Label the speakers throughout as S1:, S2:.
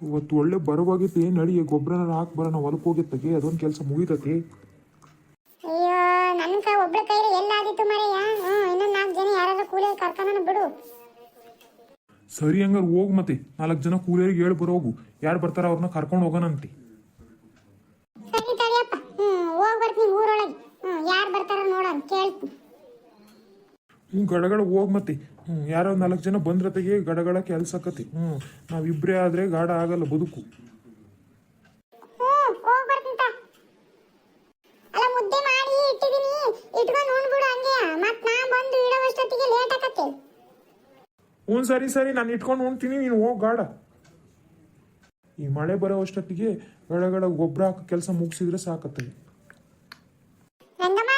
S1: ಇವತ್ತು ಒಳ್ಳೆ ಬರವಾಗೈತಿ ನಡಿ ಗೊಬ್ಬರನ ಹಾಕಿ ಬರೋಣ ಹೊಲಕ್ಕೆ ಹೋಗಿತ್ತಗೆ ಅದೊಂದು ಕೆಲಸ ಮುಗಿತತಿ.
S2: ಅಯ್ಯೋ ನನ್ನ ಕ ಒಬ್ಳ ಕೈಲಿ ಎಲ್ಲ ಆದಿತ್ತು ಮರೆಯ ಹ್ಞೂ ಇನ್ನೊಂದು ನಾಲ್ಕು ಜನ ಯಾರಾದ್ರೂ ಕೂಲಿ ಕರ್ಕೊಂಡ ಬಿಡು.
S1: ಸರಿ ಹಂಗಾರ ಹೋಗ್ ಮತ್ತೆ ನಾಲ್ಕು ಜನ ಕೂಲಿಯರಿಗೆ ಹೇಳಿ ಬರೋಗು. ಯಾರು ಬರ್ತಾರ ಅವ್ರನ್ನ ಕರ್ಕೊಂಡು ಹೋಗೋಣಂತೆ
S2: ಸರಿ ತಡಿಯಪ್ಪ ಹ್ಞೂ ಹೋಗಿ ಬರ್ತೀನಿ ಊರೊಳಗೆ ಹ್ಞೂ ಯಾರು ಬರ್ತಾರ ನೋಡೋಣ ಕೇಳ್ತೀನಿ
S1: ಹ್ಞೂ ಗಡಗಡ ಹೋಗ್ ಮತ್ತೆ ಹ್ಞೂ ಯಾರೋ ನಾಲ್ಕು ಜನ ಬಂದ್ರತೆಗೆ ಗಡಗಡ ಕೆಲಸ ಆಕತಿ. ಹ್ಞೂ ನಾವಿಬ್ಬರೇ ಆದರೆ ಗಾಢ ಆಗಲ್ಲ ಬದುಕು.
S2: ಹ್ಞೂ
S1: ಸರಿ ಸರಿ ನಾನು ಇಟ್ಕೊಂಡು ಉಣ್ತೀನಿ ನೀನು ಹೋಗ್ ಗಾಢ ಈ ಮಳೆ ಬರೋ ಅಷ್ಟೊತ್ತಿಗೆ ಗಡಗಳ ಗೊಬ್ಬರ ಹಾಕೋ ಕೆಲಸ ಮುಗಿಸಿದ್ರೆ ಸಾಕತ್ತಗೆ
S2: ರಂಗಮ್ಮ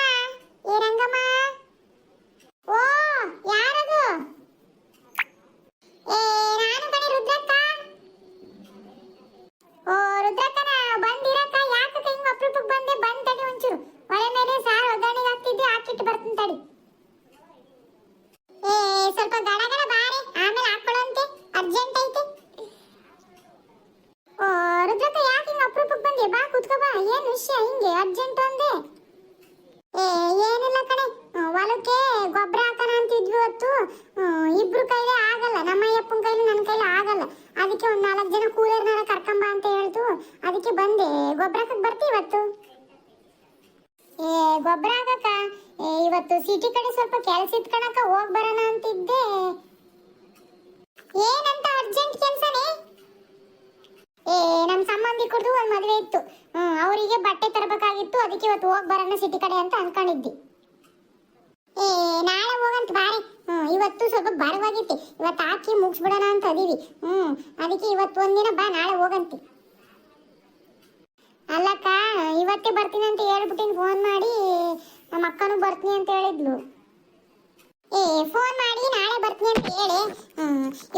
S2: ಏ ರಂಗಮ್ಮ ಓ ಯಾರದು ಏ ನಾನು ಕಣೆ ರುದ್ರಕ್ಕ ಓ ರುದ್ರಕ್ಕನ ಬಂದಿರಕ್ಕ ಯಾಕೆ ಹಿಂಗ ಅಪರೂಪಕ್ಕೆ ಬಂದೆ ಬಂದ್ ತಡಿ ಒಂಚೂರು ಒಳೆ ಮೇಲೆ ಸಾರು ಒಗ್ಗರಣೆಗೆ ಹಾಕ್ತಿದ್ದೆ ಹಾಕಿಟ್ಟು ಬರ್ತೀನಿ ತಡಿ ಏ ಸ್ವಲ್ಪ ಗಡ ಗಡ ಬಾರೆ ಆಮೇಲೆ ಹಾಕೊಳ್ಳುವಂತೆ ಅರ್ಜೆಂಟ್ ಐತೆ ಓ ರುದ್ರಕ್ಕ ಯಾಕೆ ಹಿಂಗ ಬಾ ಕುತ್ಕೋ ಬಾ. ಏನ್ ವಿಷಯ? ಹಿಂಗೆ ಅರ್ಜೆಂಟ್ ಅಂದೆ ಏ ಏನಿಲ್ಲ ಕಣೆ. ಹೊಲಕ್ಕೆ ಗೊಬ್ಬರ ಹಾಕೋಣ ಅಂತಿದ್ವಿ ಹ್ಮ್, ಇಬ್ರು ಕೈಲಿ ಆಗಲ್ಲ. ನಮ್ಮ ಅಯ್ಯಪ್ಪನ ಕೈಲಿ ನನ್ನ ಕೈಲಿ ಆಗಲ್ಲ. ಅದಕ್ಕೆ ಒಂದ್ ನಾಲ್ಕು ಜನ ಕೂಲರ್ನಾರ ಕರ್ಕೊಂಬ ಅಂತ ಹೇಳ್ತು. ಅದಕ್ಕೆ ಬಂದೆ. ಗೊಬ್ಬರ ಹಾಕಕ್ ಬರ್ತಿ ಇವತ್ತು. ಏ ಗೊಬ್ಬರ ಹಾಕಕ್ಕ? ಇವತ್ತು ಸಿಟಿ ಕಡೆ ಸ್ವಲ್ಪ ಕೆಲಸ ಇಟ್ಕೊಳಕ ಹೋಗ್ ಬರೋಣ ಅಂತಿದ್ದೆ ಏನಂತ ಅರ್ಜೆಂಟ್ ಕೆಲ್ಸನೇ ಏ ನಮ್ಮ ಸಂಬಂಧಿಕರದು ಒಂದು ಮದುವೆ ಇತ್ತು. ಅವರಿಗೆ ಬಟ್ಟೆ ತರಬೇಕಾಗಿತ್ತು. ಅದಕ್ಕೆ ಇವತ್ತು ಹೋಗಿ ಬರೋಣ ಸಿಟಿ ಕಡೆ ಅಂತ ಅನ್ಕೊಂಡಿದ್ದಿ. ಏ, ನಾಳೆ ಹೋಗಂತ ಬಾರಿ. ಇವತ್ತು ಸ್ವಲ್ಪ ಬರವಾಗಿತ್ತು ಇವತ್ತು ಹಾಕಿ ಮುಗಿಸ್ಬಿಡೋಣ ಅಂತ ಅದೀವಿ. ಹ್ಮ್, ಅದಕ್ಕೆ ಇವತ್ತು ಒಂದಿನ ಬಾ, ನಾಳೆ ಹೋಗಂತಿ. ಅಲ್ಲಕ್ಕ, ಇವತ್ತೇ ಬರ್ತೀನಿ ಅಂತ ಹೇಳ್ಬಿಟ್ಟಿನ ಫೋನ್ ಮಾಡಿ. ನಮ್ಮ ಅಕ್ಕನೂ ಬರ್ತೀನಿ ಅಂತ ಹೇಳಿದ್ಲು. ಏ ಫೋನ್ ಮಾಡಿ ನಾಳೆ ಬರ್ತೀನಿ ಅಂತ ಹೇಳಿ.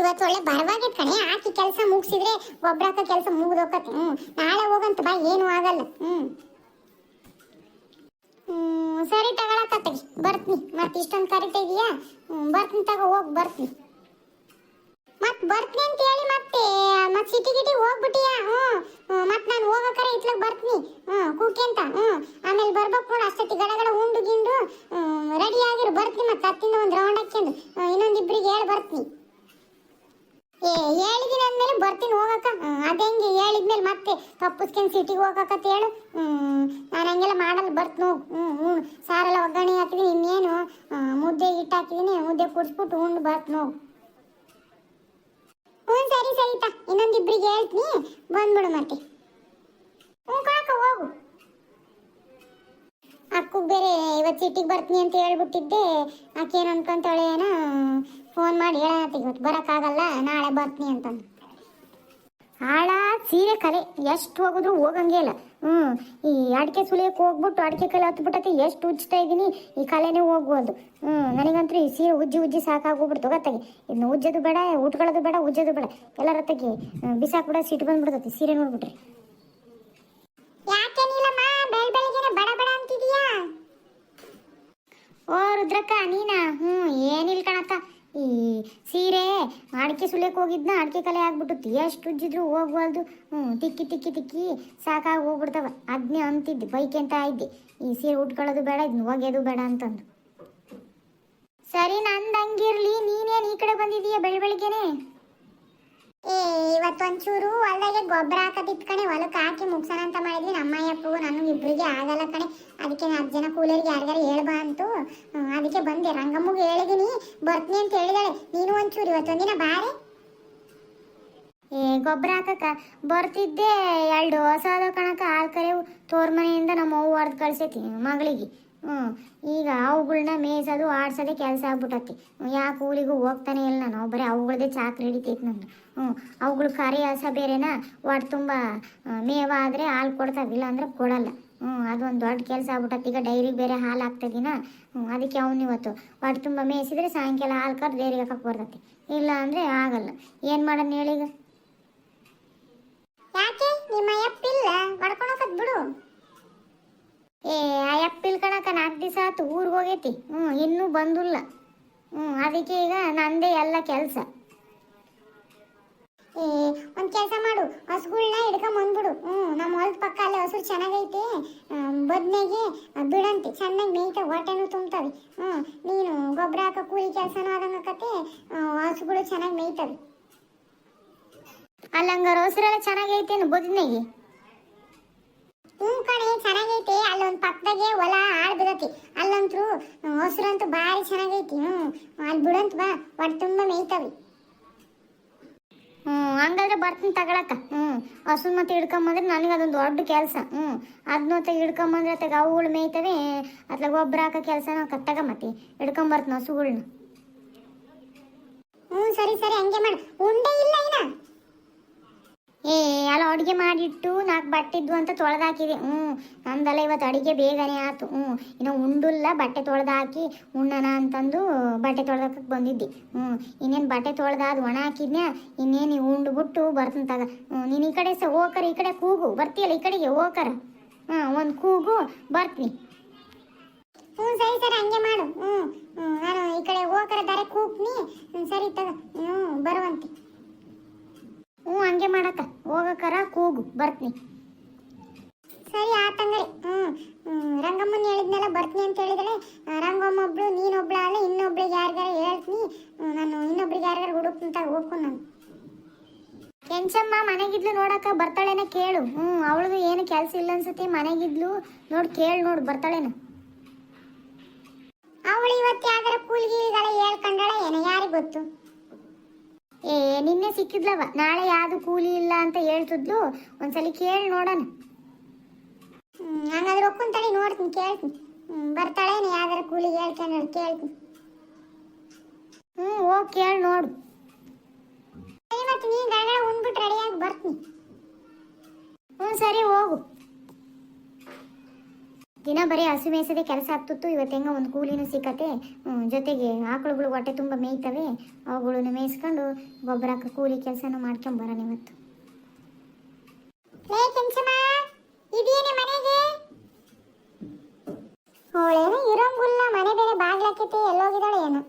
S2: ಇವತ್ತು ಒಳ್ಳೆ ಬರವಾಗಿತ್ತು ಕಣೆ, ಆಕಿ ಕೆಲಸ ಮುಗಿಸಿದ್ರೆ ಒಬ್ಬರಾಕ ಕೆಲಸ ಮುಗಿದೋಕತ್ತೆ. ಹ್ಞೂ ನಾಳೆ ಹೋಗಂತ ಬಾ, ಏನೂ ಆಗಲ್ಲ. ಹ್ಞೂ ಸರಿ ತಗೊಳಕತ್ತಗಿ ಬರ್ತೀನಿ. ಮತ್ತೆ ಇಷ್ಟೊಂದು ಕರಿತಾ ಇದೀಯಾ? ಬರ್ತೀನಿ ತಗೋ, ಹೋಗಿ, ಬರ್ತೀನಿ. ಮತ್ ಬರ್ತೀನಿ ಅಂತ ಹೇಳಿ ಮತ್ತೆ ಮತ್ ಸಿಟಿ ಗಿಟಿ ಹೋಗ್ಬಿಟ್ಟಿಯಾ? ಹ್ಞೂ ಮತ್ತೆ ನಾನು ಹೋಗಕರೆ ಇತ್ಲಗ್ ಬರ್ತೀನಿ. ಹ್ಞೂ ಕೂಕೆ ಅಂತ. ಹ್ಞೂ ಆಮೇಲೆ ಬರ್ಬೇಕು ನೋಡು ಅಷ್ಟೊತ್ತಿ ಗಡಗಡ ಉಂಡು ಗಿಂಡು. ರೆಡಿ ಆಗಿರು ಬರ್ತೀನಿ ಮತ್ತೆ ಹತ್ತಿಂದ ಒಂದು ರೌಂಡ್ ಹಾಕ್ಯಂಡು. ಇನ್ನೊಂದು ಇಬ್ರಿಗೆ ಹೇಳಿ ಬರ್ತೀನಿ. ಏ, ಹೇಳಿದಿನ ಅಂದ್ಮೇಲೆ ಬರ್ತೀನಿ ಹೋಗಕ್ಕ. ಅದೇಂಗೆ ಹೇಳಿದ್ಮೇಲೆ ಮತ್ತೆ ತಪ್ಪಿಸ್ಕೊಂಡು ಸಿಟಿಗೆ ಹೋಗಕ್ಕಂತ ಹೇಳು. ಹ್ಮ್, ನಾನು ಹಂಗೆಲ್ಲ ಮಾಡಲ್ಲ, ಬರ್ತೀನಿ ಹೋಗು. ಹ್ಞೂ ಹ್ಞೂ ಸಾರೆಲ್ಲ ಒಗ್ಗರಣೆ ಹಾಕಿದೀನಿ, ಇನ್ನೇನು. ಮುದ್ದೆ ಇಟ್ಟು ಹಾಕಿದೀನಿ ಮುದ್ದೆ ಕುಡಿಸ್ಬಿಟ್ಟು ಉಂಡು ಬರ್ತೀನಿ ಹೋಗು ಹ್ಞೂ ಸರಿ ಸರಿ ತಾ ಹೇಳ್ತೀನಿ. ಬಂದ್ಬಿಡು ಮತ್ತೆ. ಹೋಗು. ಅಕ್ಕಗೆ ಬೇರೆ ಇವತ್ತು ಸಿಟಿಗೆ ಬರ್ತೀನಿ ಅಂತ ಹೇಳ್ಬಿಟ್ಟಿದ್ದೆ. ಆಕೇನು ಅನ್ಕೊಂತಾಳೆ ಏನೋ ಫೋನ್ ಮಾಡಿ ಹೇಳತ್ತ ಇವತ್ತು. ಬರೋಕ್ಕಾಗಲ್ಲ, ನಾಳೆ ಬರ್ತೀನಿ ಅಂತಂದು. ಆಳ ಸೀರೆ ಕಲೆ. ಎಷ್ಟು ಹೋಗಿದ್ರು ಹೋಗಂಗೆ ಇಲ್ಲ. ಹ್ಞೂ ಈ ಅಡಿಕೆ ಸುಲಿಯಕ್ಕೆ ಹೋಗ್ಬಿಟ್ಟು ಅಡಿಕೆ ಕಲೆ ಹತ್ಬಿಟ್ಟೈತೆ ಎಷ್ಟು ಉಜ್ತಾ ಇದ್ದೀನಿ ಈ ಕಲೆನೇ ಹೋಗ್ಬೋದು. ಹ್ಞೂ ನನಗಂತೂ ಈ ಸೀರೆ ಉಜ್ಜಿ ಉಜ್ಜಿ ಸಾಕಾಗೋಗ್ಬಿಡ್ತು ಗೊತ್ತಾಗಿ. ಇದನ್ನ ಉಜ್ಜೋದು ಬೇಡ ಉಟ್ಕೊಳ್ಳೋದು ಬೇಡ ಉಜ್ಜೋದು ಬೇಡ. ಎಲ್ಲರ ತೆಗಿ ಬಿಸಾಕ್ಬಿಡ ಸಿಟ್ಟು ಬಂದ್ಬಿಡ್ತೈತಿ ಸೀರೆ ನೋಡ್ಬಿಟ್ರೆ. ಓ ರುದ್ರಕ್ಕ ನೀನಾ? ಹ್ಞೂ ಏನಿಲ್ಲ ಕಣಕ್ಕ. ಈ ಸೀರೆ ಅಡಿಕೆ ಸುಲಿಯಕ್ಕೆ ಹೋಗಿದ್ನ, ಅಡಿಕೆ ಕಲೆ ಆಗ್ಬಿಟ್ಟು ಎಷ್ಟು ಉಜ್ಜಿದ್ರು ಹೋಗ್ವಲ್ದು. ಹ್ಞೂ ತಿಕ್ಕಿ ತಿಕ್ಕಿ ತಿಕ್ಕಿ ಸಾಕಾಗಿ ಹೋಗ್ಬಿಡ್ತವ. ಅದನ್ನೇ ಅಂತಿದ್ದೆ ಬೈಕ್ ಅಂತ ಇದ್ದೆ. ಈ ಸೀರೆ ಉಟ್ಕೊಳ್ಳೋದು ಬೇಡ ಇದನ್ನ ಒಗೆಯೋದು ಬೇಡ ಅಂತಂದು. ಸರಿ, ನಂದು ಹಂಗಿರ್ಲಿ. ನೀನೇನು ಈ ಕಡೆ ಬಂದಿದೀಯ ಬೆಳಿ ಬೆಳಿಗ್ಗೆನೆ ಏ, ಇವತ್ತೊಂಚೂರು ಹೊಲ್ದಾಗೆ ಗೊಬ್ಬರ ಹಾಕೋದಿತ್ತು ಕಣೆ ಹೊಲಕ್ಕೆ ಹಾಕಿ ಮುಗ್ಸೋಣ ಅಂತ ಮಾಡಿದ್ವಿ. ನಮ್ಮಯ್ಯಪ್ಪು ನಾನು ಇಬ್ಬರಿಗೆ ಆಗಲ್ಲ ಕಣೆ. ಅದಕ್ಕೆ ಹತ್ತು ಜನ ಕೂಲರಿಗೆ ಯಾರಿಗಾರು ಹೇಳ್ಬಾ ಅಂತು ಅದಕ್ಕೆ ಬಂದೆ. ರಂಗಮ್ಮಗೆ ಹೇಳಿದೀನಿ, ಬರ್ತೀನಿ ಅಂತ ಹೇಳಿದಾಳೆ. ನೀನು ಒಂಚೂರು ಇವತ್ತೊಂದಿನ ಬಾರೆ. ಏ, ಗೊಬ್ಬರ ಹಾಕಕ್ಕ. ಬರ್ತಿದ್ದೆ. ಎರಡು ಹೊಸದ ಕಣಕ ಹಾಲು ಕರೆವು ತೋರ್ ಮನೆಯಿಂದ ನಮ್ಮ ಅವ್ವ ಹೊಡೆದು ಕಳ್ಸೈತಿ ಮಗಳಿಗೆ. ಹ್ಞೂ ಈಗ ಅವುಗಳನ್ನ ಮೇಯ್ಸೋದು, ಆಡ್ಸೋದೇ ಕೆಲಸ ಆಗ್ಬಿಟ್ಟತಿ ಯಾಕೆ ಕೂಲಿಗೂ ಹೋಗ್ತಾನೆ ಇಲ್ಲ ನಾನು ಬರೀ ಅವುಗಳದೇ ಚಾಕ್ರಿ ಹಿಡಿತೈತಿ ನಂದು ಹ್ಞೂ ಅವುಗಳು ಕರಿ ಹಸ ಬೇರೆನಾ ಒಟ್ಟು ತುಂಬ ಮೇವ ಆದರೆ ಹಾಲು ಕೊಡ್ತಾವೆ, ಇಲ್ಲ ಅಂದ್ರೆ ಕೊಡಲ್ಲ. ಹ್ಞೂ ಅದೊಂದು ದೊಡ್ಡ ಕೆಲಸ ಆಗ್ಬಿಟ್ಟತಿ ಈಗ ಡೈರಿಗೆ ಬೇರೆ ಹಾಲು ಹಾಕ್ತದಿನ ಹ್ಞೂ ಅದಕ್ಕೆ ಅವನು ಇವತ್ತು ಹೊಟ್ಟೆ ತುಂಬ ಮೇಯಿಸಿದ್ರೆ ಸಾಯಂಕಾಲ ಹಾಲು ಕರ್ ಡೈರಿಗೆ ಹಾಕಕ್ಕೆ ಬರ್ತೈತಿ. ಇಲ್ಲ ಅಂದರೆ ಆಗಲ್ಲ. ಏನು ಮಾಡೋಣ ಹೇಳೀಗ ಯಾಕೆ? ನಿಮ್ಮ ಇಲ್ಲ. ಹೊಡ್ಕೊಳಕತ್ ಬಿಡು. ಏ ಅಯ್ಯಪ್ಪಿಲ್ ಕಣಕ ನಾಲ್ಕು ದಿವಸ ಆತು, ಊರಿಗೆ ಹೋಗೈತಿ. ಹ್ಞೂ ಇನ್ನೂ ಬಂದಿಲ್ಲ. ಹ್ಞೂ ಅದಕ್ಕೆ ಈಗ ನಂದೇ ಎಲ್ಲ ಕೆಲಸ. ಏ, ಒಂದು ಕೆಲಸ ಮಾಡು ಹಸುಗಳನ್ನ ಹಿಡ್ಕೊಂಬಂದ್ಬಿಡು ಹ್ಞೂ ನಮ್ಮ ಹೊಲದ ಪಕ್ಕ ಅಲ್ಲೇ ಹಸು ಚೆನ್ನಾಗೈತೆ. ಬದ್ನೆಗೆ ಬಿಡಂತೆ ಚೆನ್ನಾಗಿ ಮೇಯ್ತಾವ ಹೊಟ್ಟೆನೂ ತುಂಬ್ತವೆ ಹ್ಞೂ ನೀನು ಗೊಬ್ಬರ ಹಾಕೋ ಕೂಲಿ ಕೆಲಸನೂ ಆದಂಗಕತೆ ಹಸುಗಳು ಚೆನ್ನಾಗಿ ಮೇಯ್ತವೆ. ಅಲ್ಲಂಗಾರ, ಹಸುರೆಲ್ಲ ಚೆನ್ನಾಗೈತೇನು ಬದ್ನೆಗೆ ಹ್ಞೂ ಕಣೆ, ಚೆನ್ನಾಗೈತೆ. ಅಲ್ಲೊಂದು ಪಕ್ಕದಾಗೆ ಹೊಲ ಆಳ್ ಬಿಡತಿ ಅಲ್ಲಂತೂ ಹಸಿರಂತೂ ಭಾರಿ ಚೆನ್ನಾಗೈತಿ. ಹ್ಞೂ ಅಲ್ಲಿ ಬಿಡಂತ ಬಾ. ಹೊಟ್ಟೆ ತುಂಬ ಮೇಯ್ತವೆ. ಹ್ಞೂ, ಹಂಗಾದ್ರೆ ಬರ್ತೀನಿ ತಗೊಳಕ ಹ್ಞೂ ಹಸು ಮತ್ತೆ ಹಿಡ್ಕೊಂಬಂದ್ರೆ ನನಗೆ ಅದೊಂದು ದೊಡ್ಡ ಕೆಲಸ. ಹ್ಞೂ ಅದನ್ನ ಮತ್ತೆ ಹಿಡ್ಕೊಂಬಂದ್ರೆ ಅತ್ತಾಗ ಅವುಗಳು ಮೇಯ್ತವೆ. ಅತ್ಲಾಗ ಗೊಬ್ಬರ ಹಾಕೋ ಕೆಲಸ ಕತ್ತಾಗ ಮತ್ತೆ ಹಿಡ್ಕೊಂಬರ್ತೀನಿ ಹಸುಗಳ್ನ. ಹ್ಞೂ, ಸರಿ ಸರಿ, ಹಂಗೆ ಮಾಡು. ಉಂಡೆ ಇಲ್ಲ ಇನ್ನ? ಏ, ಅಲ್ಲ ಅಡುಗೆ ಮಾಡಿಟ್ಟು ನಾಲ್ಕು ಬಟ್ಟಿದ್ದು ಅಂತ ತೊಳೆದಾಕಿದೆ. ಹ್ಞೂ, ನಂದಲ್ಲ ಇವತ್ತು ಅಡುಗೆ ಬೇಗನೆ ಆಯ್ತು ಹ್ಞೂ, ಇನ್ನು ಉಂಡುಲ್ಲ, ಬಟ್ಟೆ ತೊಳೆದಾಕಿ ಉಣ್ಣನ ಅಂತಂದು ಬಟ್ಟೆ ತೊಳೆದಾಕಕ್ಕೆ ಬಂದಿದ್ದೆ. ಹ್ಞೂ, ಇನ್ನೇನು ಬಟ್ಟೆ ತೊಳೆದಾದ ಒಣ ಹಾಕಿದ್ನ್ಯಾ? ಇನ್ನೇನು ಉಂಡು ಬಿಟ್ಟು ಬರ್ತಂತಾಗ ತಗ. ಹ್ಞೂ, ನೀನು ಈ ಕಡೆ ಸ ಹೋಕರ, ಈ ಕಡೆ ಕೂಗು. ಬರ್ತೀಯಲ್ಲ ಈ ಕಡೆಗೆ ಹೋಕರ. ಹಾಂ ಒಂದು ಕೂಗು, ಬರ್ತೀನಿ. ಹ್ಞೂ, ಸರಿ ಸರಿ, ಹಂಗೆ ಮಾಡು. ಹ್ಞೂ ನಾನು ಈ ಕಡೆ ಹೋಕರ ದಾರೆ ಕೂಗ್ನಿ. ಸರಿ ತಗ. ಹ್ಞೂ, ಬರುವಂತೆ. ಹ್ಞೂ ಹಂಗೆ ಮಾಡಕ್ಕ. ಹೋಗಕ್ಕರ ಕೂಗು ಬರ್ತೀನಿ. ಸರಿ ಆತಂಗ್ರಿ ಹ್ಞೂ ರಂಗಮ್ಮನ ಹೇಳಿದ್ನೆಲ್ಲ ಬರ್ತೀನಿ ಅಂತ ಹೇಳಿದ್ರೆ ಆ, ರಂಗಮ್ಮ ಒಬ್ಳು ನೀನೊಬ್ಳ ಅಲ್ಲ ಇನ್ನೊಬ್ಳಿಗೆ ಯಾರಿಗಾರ ಹೇಳ್ತೀನಿ. ನಾನು ಇನ್ನೊಬ್ರಿಗೆ ಯಾರಿಗಾರ ಹುಡುಕ್ತಂತ ಹೋಗ್ಕು ನಾನು. ಕೆಂಚಮ್ಮ ಮನೆಗಿದ್ಲು ನೋಡಕ್ಕ ಬರ್ತಾಳೇನ ಕೇಳು. ಹ್ಞೂ ಅವಳದು ಏನು ಕೆಲಸ ಇಲ್ಲ ಅನ್ಸುತ್ತೆ ಮನೆಗಿದ್ಲು ನೋಡಿ ಕೇಳು ನೋಡು ಬರ್ತಾಳೇನ. ಅವಳು ಇವತ್ತು ಯಾವ್ದಾರ ಕೂಲ್ಗಿಲ್ಗಳ ಹೇಳ್ಕೊಂಡಳ ಏನೋ ಯಾರಿಗೆ ಗೊತ್ತು? ಏ, ನಿನ್ನೆ ಸಿಕ್ಕಿದ್ಲವ. ನಾಳೆ ಯಾವುದು ಕೂಲಿ ಇಲ್ಲ ಅಂತ ಹೇಳ್ತಿದ್ಲು. ಒಂದ್ಸಲಿ ಕೇಳಿ ನೋಡೋಣ. ಹಂಗಾದ್ರೆ ಒಕ್ಕುಂತಳಿ ನೋಡ್ತೀನಿ, ಕೇಳ್ತೀನಿ. ಬರ್ತಾಳೆ ಬರ್ತಾಳೇನು ಯಾವ್ದಾರ ಕೂಲಿ ಹೇಳ್ಕೊಂಡು ಕೇಳ್ತೀನಿ. ಹ್ಞೂ ಹೋಗ್ ಕೇಳಿ ನೋಡು. ಮತ್ತೆ ನೀನು ಗಂಡ ಉಂಡ್ಬಿಟ್ಟು ರೆಡಿಯಾಗಿ ಬರ್ತೀನಿ. ಹ್ಞೂ ಸರಿ, ಹೋಗು. ದಿನ ಬರೀ ಹಸು ಮೇಯಿಸದೆ ಕೆಲಸ ಆಗ್ತಿತ್ತು. ಇವತ್ತು ಹೆಂಗ ಒಂದು ಕೂಲಿನೂ ಸಿಕ್ಕತ್ತೆ. ಜೊತೆಗೆ ಆಕಳುಗಳು ಹೊಟ್ಟೆ ತುಂಬ ಮೇಯ್ತವೆ. ಅವುಗಳನ್ನು ಮೇಯಿಸ್ಕೊಂಡು ಗೊಬ್ಬರ ಕೂಲಿ ಕೆಲಸನೂ ಇವತ್ತು. ಇದೇನೆ ಮನೆಗೆ? ಅವಳೇನೋ ಇರೋಂಗುಲ್ಲ ಮನೆ ಏನೋ.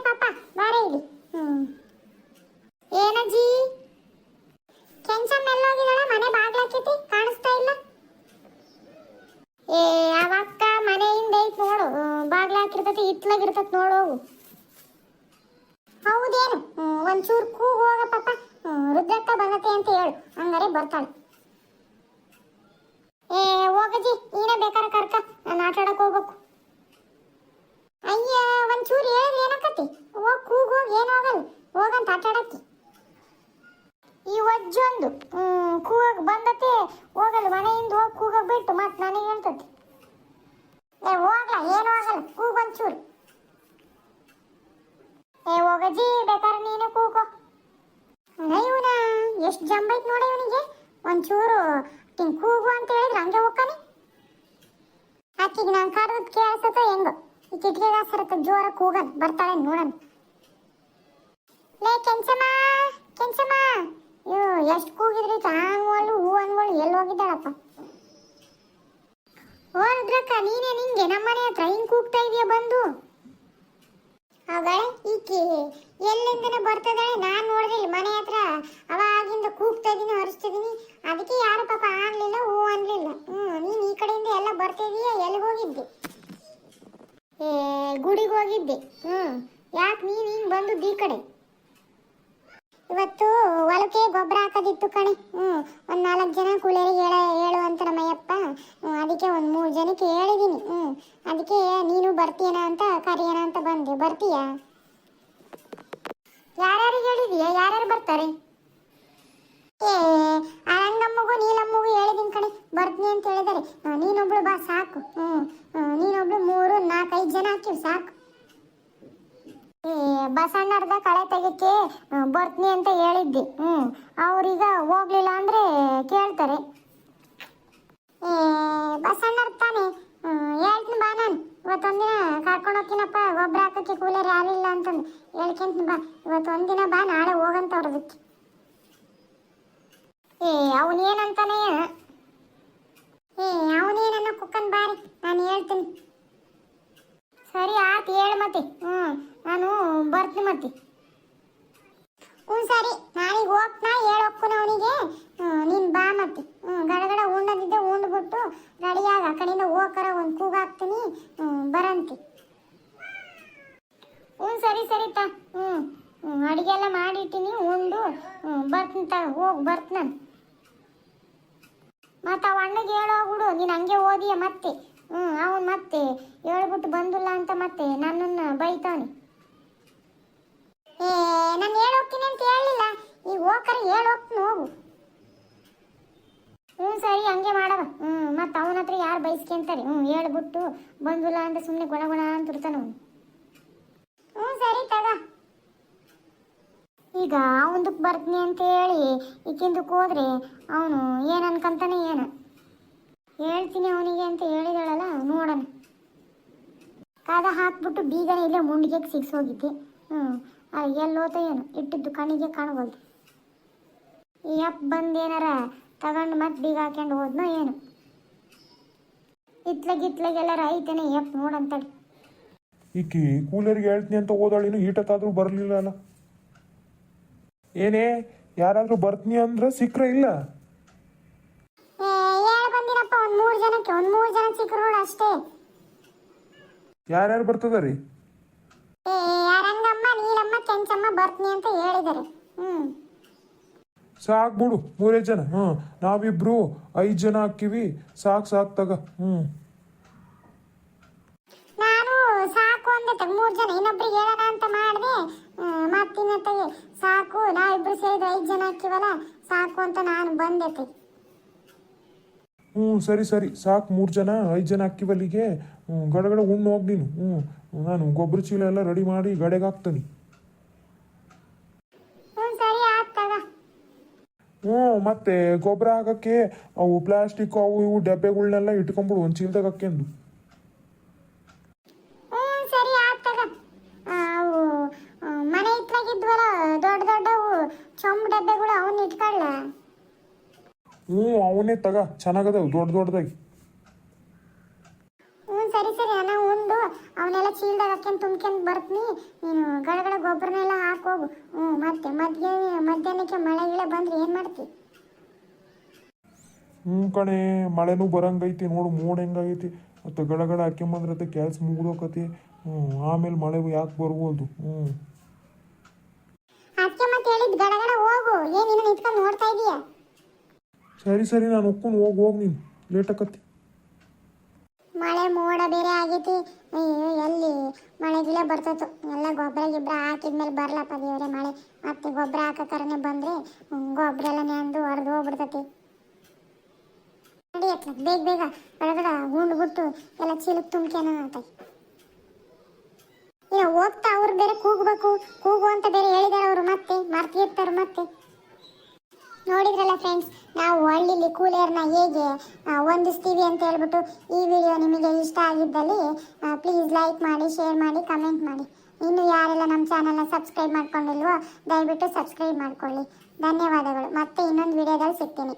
S2: ಪಾಪ ಇಲ್ಲಿ. ಹ್ಮ್. ಏನಜ್ಜಿ? ಕೆಂಚಮ್ಮ ಎಲ್ಲೋಗಿದ್ದಾಳೆ, ಮನೆ ಬಾಗ್ಲಾಕೈತಿ ಕಾಣಿಸ್ತಾ ಇಲ್ಲ. ಏ ಅವಕ್ಕ ಮನೆಯಿಂದ ಐತ್ ನೋಡು. ಬಾಗ್ಲ ಹಾಕಿರ್ತತಿ, ಹಿತ್ಲಾಗಿರ್ತತಿ ನೋಡು ಹೋಗು ಹೌದೇನು? ಒಂಚೂರು ಕೂಗು ಹೋಗ ಪಾಪ ರುದ್ರಕ್ಕ ಬಂದತೆ ಅಂತ ಹೇಳು. ಹಂಗಾರೆ ಬರ್ತಾಳೆ. ಏ ಹೋಗಜ್ಜಿ ನೀನೇ ಬೇಕಾರ ಕರ್ಕ. ನಾನು ಆಟ ಆಡಕ್ ಹೋಗ್ಬೇಕು. ಅಯ್ಯ, ಒಂಚೂರು ಹೇಳಿದ್ರೆ ಏನಕ್ಕತಿ ಹೋಗ್, ಕೂಗು ಹೋಗಿ, ಏನು ಹೋಗಲ್ಲ. ಹೋಗಂತ ಆಟ ಈ ಒಜ್ಜೊಂದು ಹ್ಮ್, ಕೂಗಕ್ ಬಂದತೆ. ಹೋಗಲ್ಲ, ಮನೆಯಿಂದ ಹೋಗಿ ಕೂಗಕ್ ಬಿಟ್ಟು ಮತ್ತೆ ನನಗೆ ಹೇಳ್ತತಿ. ಏ, ಹೋಗ್ಲ, ಏನು ಆಗಲ್ಲ, ಕೂಗ್ ಒಂಚೂರು. ಏ, ಹೋಗಜ್ಜಿ, ಬೇಕಾದ್ರೆ ನೀನೇ ಕೂಗೋ. ಇವನ ಎಷ್ಟು ಜಂಬೈತ್ ನೋಡಿ ಇವನಿಗೆ. ಒಂಚೂರು ಹಿಂಗ್ ಕೂಗು ಅಂತ ಹೇಳಿದ್ರೆ ಹಂಗೆ ಹೋಗ್ತಾನೆ. ಆಕಿಗೆ ನಾನು ಕರೆದ್ ಕೇಳಿಸತ್ತ ಹೆಂಗೋ. ಈ ಕಿಟಕಿಗೆ ಸರತ್ತ ಜೋರ ಕೂಗನ್ ಬರ್ತಾಳೆ ನೋಡನ್ ಲೇ ಕೆಂಚಮ್ಮ! ಎಷ್ಟು ಕೂಗಿದ್ರಿ? ತಾಂಗೋಳು ಹೂ ಅನ್ಗಳು ಎಲ್ಲಿ ಹೋಗಿದ್ದಾಳಪ್ಪ? ಓ ರುದ್ರಕ್ಕ, ನೀನೇ ನಿಂಗೆ? ನಮ್ಮನೆ ಹತ್ರ ಹಿಂಗ್ ಕೂಗ್ತಾ ಇದೀಯ ಬಂದು? ಅವಳೆ ಈಕೆ ಎಲ್ಲಿಂದನೇ ಬರ್ತದಾಳೆ? ನಾನು ಇಲ್ಲಿ ಮನೆ ಹತ್ರ. ಅವಾಗಿಂದ ಕೂಗ್ತಾ ಇದೀನಿ ಹರಿಸ್ತಿದೀನಿ ಅದಕ್ಕೆ ಯಾರು ಪಾಪ ಆಗ್ಲಿಲ್ಲ, ಹೂ ಅನ್ಲಿಲ್ಲ. ಹ್ಮ್, ನೀನ್ ಈ ಕಡೆಯಿಂದ ಎಲ್ಲ ಬರ್ತಿದೀಯ ಎಲ್ಲಿಗೆ ಹೋಗಿದ್ದೆ? ಏ, ಗುಡಿಗೆ ಹೋಗಿದ್ದೆ. ಹ್ಮ್, ಯಾಕೆ ನೀನ್ ಹಿಂಗ್ ಬಂದದ್ದು ಈ ಕಡೆ? ಇವತ್ತು ಹೊಲಕ್ಕೆ ಗೊಬ್ಬರ ಹಾಕೋದಿತ್ತು ಕಣೆ. ಹ್ಞೂ ಒಂದು ನಾಲ್ಕು ಜನ ಕೂಲಿಯರಿಗೆ ಹೇಳ, ಹೇಳು ಅಂತ ನಮ್ಮಯ್ಯಪ್ಪ ಅದಕ್ಕೆ ಒಂದು ಮೂರು ಜನಕ್ಕೆ ಹೇಳಿದ್ದೀನಿ ಹ್ಞೂ ಅದಕ್ಕೆ ನೀನು ಬರ್ತೀಯನ ಅಂತ ಕರೆಯೋಣ ಅಂತ ಬಂದೆ. ಬರ್ತೀಯಾ? ಯಾರ್ಯಾರಿಗೆ ಹೇಳಿದೀಯಾ? ಯಾರ್ಯಾರು ಬರ್ತಾರೆ? ಏ, ಆ ರಂಗಮ್ಮಗೂ ನೀಲಮ್ಮಗೂ ಹೇಳಿದ್ದೀನಿ ಕಣೆ. ಬರ್ತೀನಿ ಅಂತ ಹೇಳಿದಾರೆ ನೀನೊಬ್ಳು ಬಾ, ಸಾಕು. ಹ್ಞೂ ನೀನೊಬ್ಳು ಮೂರು ನಾಲ್ಕೈದು ಜನ ಹಾಕಿವಿ ಸಾಕು ಏ ಬಸಣ್ಣರ್ದ ಕಳೆ ತೆಗಿಕ್ಕೆ ಬರ್ತೀನಿ ಅಂತ ಹೇಳಿದ್ದೆ. ಹ್ಞೂ ಅವ್ರೀಗ ಹೋಗ್ಲಿಲ್ಲ ಅಂದ್ರೆ ಕೇಳ್ತಾರೆ. ಬಸಣ್ಣರ್ ತಾನೆ. ಹೇಳ್ತೀನಿ ಬಾ ನಾನು. ಇವತ್ತೊಂದಿನ ಕರ್ಕೊಂಡು ಹೋಗ್ತೀನಪ್ಪ. ಗೊಬ್ಬರ ಹಾಕಕ್ಕೆ ಕೂಲರ್ ಯಾರಿಲ್ಲ ಅಂತಂದು. ಹೇಳ್ಕೊಂತೀನಿ ಬಾ. ಇವತ್ತೊಂದಿನ ಬಾ, ನಾಳೆ ಹೋಗಂತ ಅವ್ರದಕ್ಕೆ ಏ ಅವನೇನಂತಾನೆ ಸರಿತಾ? ಹ್ಞೂ ಅಡುಗೆ ಎಲ್ಲ ಮಾಡಿಟ್ಟಿನಿ ಉಂಡು ಬರ್ತಂತ ಹೋಗಿ, ಬರ್ತ ನಾನು. ಮತ್ತು ಅವ ಅಣ್ಣಗೆ ಹೇಳೋಗ್ಬಿಡು ನೀನು ಹಂಗೆ ಓದಿಯ ಮತ್ತೆ. ಹ್ಞೂ ಅವನು ಮತ್ತೆ ಹೇಳ್ಬಿಟ್ಟು ಬಂದಿಲ್ಲ ಅಂತ ಮತ್ತೆ ನನ್ನನ್ನು ಬೈತಾನೆ. ಏ, ನಾನು ಹೇಳೋಗ್ತೀನಿ ಅಂತ ಹೇಳಿಲ್ಲ. ಈಗ ಹೋಗ್ಕರೆ ಹೇಳೋಗ್ತೀನಿ ಹೋಗು ಹ್ಞೂ ಸರಿ, ಹಂಗೆ ಮಾಡವ. ಹ್ಞೂ ಮತ್ತು ಅವನ ಹತ್ರ ಯಾರು ಬಯಸ್ಕೊಂತಾರೆ ಹ್ಞೂ ಹೇಳ್ಬಿಟ್ಟು ಬಂದಿಲ್ಲ ಅಂತ ಸುಮ್ಮನೆ ಗೊಣ ಅಂತ ಇರ್ತಾನೆ ಅವನು. ಸರಿ ತಗ. ಈಗ ಅವನದಕ್ಕೆ ಬರ್ತೀನಿ ಅಂತ ಹೇಳಿ ಈಕಿಂದಕ್ಕೆ ಹೋದ್ರೆ ಅವನು ಏನು ಅನ್ಕಂತಾನೆ ಏನು? ಹೇಳ್ತೀನಿ ಅವನಿಗೆ ಅಂತ ಹೇಳಿದಾಳಲ್ಲ, ನೋಡೋಣ. ಕಾದ ಹಾಕ್ಬಿಟ್ಟು ಬೀಗನ ಇಲ್ಲೇ ಮುಂಡಿಗೆ ಸಿಗ್ಸೋಗಿದ್ದೆ. ಹ್ಞೂ ಎಲ್ಲೋತ ಏನು, ಇಟ್ಟಿದ್ದು ಕಣ್ಣಿಗೆ ಕಾಣಬಲ್ದು ಈ ಬಂದೇನಾರ ತಗೊಂಡು ಮತ್ತೆ ಬೀಗ ಹಾಕ್ಯಂಡು ಹೋದ್ನೋ ಏನು? ಇತ್ಲಗಿತ್ಲಗೆಲ್ಲರ ಐತೇನೆ ಯಪ್ ನೋಡಂತಡಿ
S1: ಈಕಿ ಕೂಲರಿಗೆ ಹೇಳ್ತೀನಿ ಅಂತ ಹೋದಾಳಿನು ಈಟತ್ತಾದ್ರೂ ಬರಲಿಲ್ಲ ಅಲ್ಲ. ಏನೇ ಯಾರಾದ್ರೂ ಬರ್ತೀನಿ ಅಂದ್ರೆ ಸಿಕ್ಕ್ರೆ ಇಲ್ಲ ಯಾರ್ಯಾರು ಬರ್ತದ ರೀ ಸಾಕ್ ಬಿಡು ಮೂರೇ ಜನ. ಹ್ಞೂ ನಾವಿಬ್ರು ಐದು ಜನ ಹಾಕಿವಿ. ಸಾಕ್ ಸಾಕ್ ತಗ. ಹ್ಞೂ
S2: ನಾನು ಅಂದೆ ಮೂರು ಜನ ಇನ್ನೊಬ್ರಿಗೆ ಹೇಳೋಣ ಅಂತ ಮಾಡಿದೆ. ಮತ್ತಿನ್ನತ್ತಗೆ ಸಾಕು ನಾವಿಬ್ರು ಸೇರಿದ ಐದು ಜನ ಹಾಕಿವಲ್ಲ ಸಾಕು ಅಂತ ನಾನು ಬಂದೆ ತಗ.
S1: ಹ್ಞೂ ಸರಿ ಸರಿ ಸಾಕು ಮೂರು ಜನ ಐದು ಜನ ಅಕ್ಕಿವಲ್ಲಿಗೆ ಗಡಗಡ ಉಣ್ಣು ಹೋಗಿ ನೀನು. ಹ್ಞೂ ನಾನು ಗೊಬ್ಬರ ಚೀಲ ಎಲ್ಲ ರೆಡಿ ಮಾಡಿ ಗಡೆಗೆ ಹಾಕ್ತೀನಿ.
S2: ಹ್ಞೂ ತಗ.
S1: ಮತ್ತೆ ಗೊಬ್ಬರ ಹಾಕಕ್ಕೆ ಅವು ಪ್ಲಾಸ್ಟಿಕ್ ಅವು ಇವು ಡಬ್ಬೆಗಳನ್ನೆಲ್ಲ ಇಟ್ಕೊಂಬಿಡು ಒಂದು ಚೀಲದಾಗ ಹಾಕ್ಯಂಡು
S2: ಹ್ಞೂ ಸರಿ ಆತ್ ತಗ ಆ, ಅವು ಆ, ಮನೆ ಇತ್ಲಾಗಿದ್ವಲ್ಲ ದೊಡ್ಡ ದೊಡ್ಡವು ಚೊಂಬು ಡಬ್ಬೆಗಳು ಅವನ್ನ ಇಟ್ಕೊಳ್ಳ.
S1: ಹ್ಞೂ ಅವನೇ ತಗ. ಚೆನ್ನಾಗದವು ದೊಡ್ಡ ದೊಡ್ಡದಾಗಿ
S2: ಹ್ಞೂ ಸರಿ ಸರಿ ನಾನು ಉಂಡು. ಅವನ್ನೆಲ್ಲ ಚೀಲ್ದಾಗ ಹಾಕ್ಯಂಡು ತುಂಬ್ಕೊಂಡು ಬರ್ತೀನಿ. ನೀನು ಗಡಗಡ ಗೊಬ್ಬರನೆಲ್ಲ ಹಾಕೋಗು ಹ್ಞೂ ಮತ್ತೆ ಮಧ್ಯಾಹ್ನ ಮಧ್ಯಾಹ್ನಕ್ಕೆ ಮಳೆ ಗಿಳೆ ಬಂದ್ರೆ ಏನು ಮಾಡ್ತಿ?
S1: ಹ್ಞೂ ಕಣೆ ಮಳೆನೂ ಬರಂಗೈತಿ ನೋಡು ಮೂಡ್ ಹೆಂಗೈತಿ. ಮತ್ತು ಗಡಗಡ ಹಾಕ್ಯಂಬಂದ್ರತೆ ಕೆಲಸ ಮುಗ್ದೋಕತಿ. ಹ್ಞೂ ಆಮೇಲೆ ಮಳೆ ಯಾಕೆ ಬರ್ಬೋದು ಹ್ಞೂ.
S2: ಅದಕ್ಕೆ ಮತ್ತೆ ಹೇಳಿದ್ ಗಡಗಡ ಹೋಗು ಏನು ಇನ್ನು ನಿಂತ್ಕೊಂಡು ನೋಡ್ತಾ ಇದೀಯ
S1: ಸರಿ ಸರಿ, ನಾನು ಒಪ್ಕೊಂಡು ಹೋಗಿ ಹೋಗಿ ನೀನು. ಲೇಟ್ ಆಕತ್ತಿ.
S2: ಮಳೆ ಮೋಡ ಬೇರೆ ಆಗೈತಿ. ಅಯ್ಯೋ ಎಲ್ಲಿ? ಮಳೆ ಗಿಳೆ ಬರ್ತತ್ತು ಎಲ್ಲ ಗೊಬ್ಬರ ಗಿಬ್ಬರ ಹಾಕಿದ್ಮೇಲೆ ಬರ್ಲಪ್ಪ ದೇವ್ರೆ ಮಳೆ. ಮತ್ತೆ ಗೊಬ್ಬರ ಹಾಕಕರನೆ ಬಂದ್ರೆ ಗೊಬ್ಬರ ಎಲ್ಲ ನೆಂದು ಹೊರದು ಹೋಗ್ಬಿಡ್ತತಿ. ಬೇಗ ಬೇಗ. ಹೊರಗಡೆ ಗುಂಡ್ಬಿಟ್ಟು ಎಲ್ಲ ಚೀಲಕ್ಕೆ ತುಂಬ್ಕೇನ ಅಂತ. ಹೋಗ್ತಾ ಅವ್ರು ಬೇರೆ ಕೂಗ್ಬೇಕು. ಕೂಗು ಅಂತ ಬೇರೆ ಹೇಳಿದಾರೆ ಅವರು ಮತ್ತೆ. ಮರ್ತಿರ್ತಾರೆ ಮತ್ತೆ. ನೋಡಿದ್ರಲ್ಲ ಫ್ರೆಂಡ್ಸ್ ನಾವು ಹಳ್ಳಿಲಿ ಕೂಲರ್ನ ಹೇಗೆ ಹೊಂದಿಸ್ತೀವಿ ಅಂತ ಹೇಳ್ಬಿಟ್ಟು ಈ ವಿಡಿಯೋ ನಿಮಗೆ ಇಷ್ಟ ಆಗಿದ್ದಲ್ಲಿ ಪ್ಲೀಸ್ ಲೈಕ್ ಮಾಡಿ ಶೇರ್ ಮಾಡಿ ಕಮೆಂಟ್ ಮಾಡಿ. ಇನ್ನು ಯಾರೆಲ್ಲ ನಮ್ಮ ಚಾನಲ್ನ ಸಬ್ಸ್ಕ್ರೈಬ್ ಮಾಡ್ಕೊಂಡಿಲ್ವೋ, ದಯವಿಟ್ಟು ಸಬ್ಸ್ಕ್ರೈಬ್ ಮಾಡ್ಕೊಳ್ಳಿ. ಧನ್ಯವಾದಗಳು. ಮತ್ತೆ ಇನ್ನೊಂದು ವಿಡಿಯೋದಲ್ಲಿ ಸಿಗ್ತೀನಿ.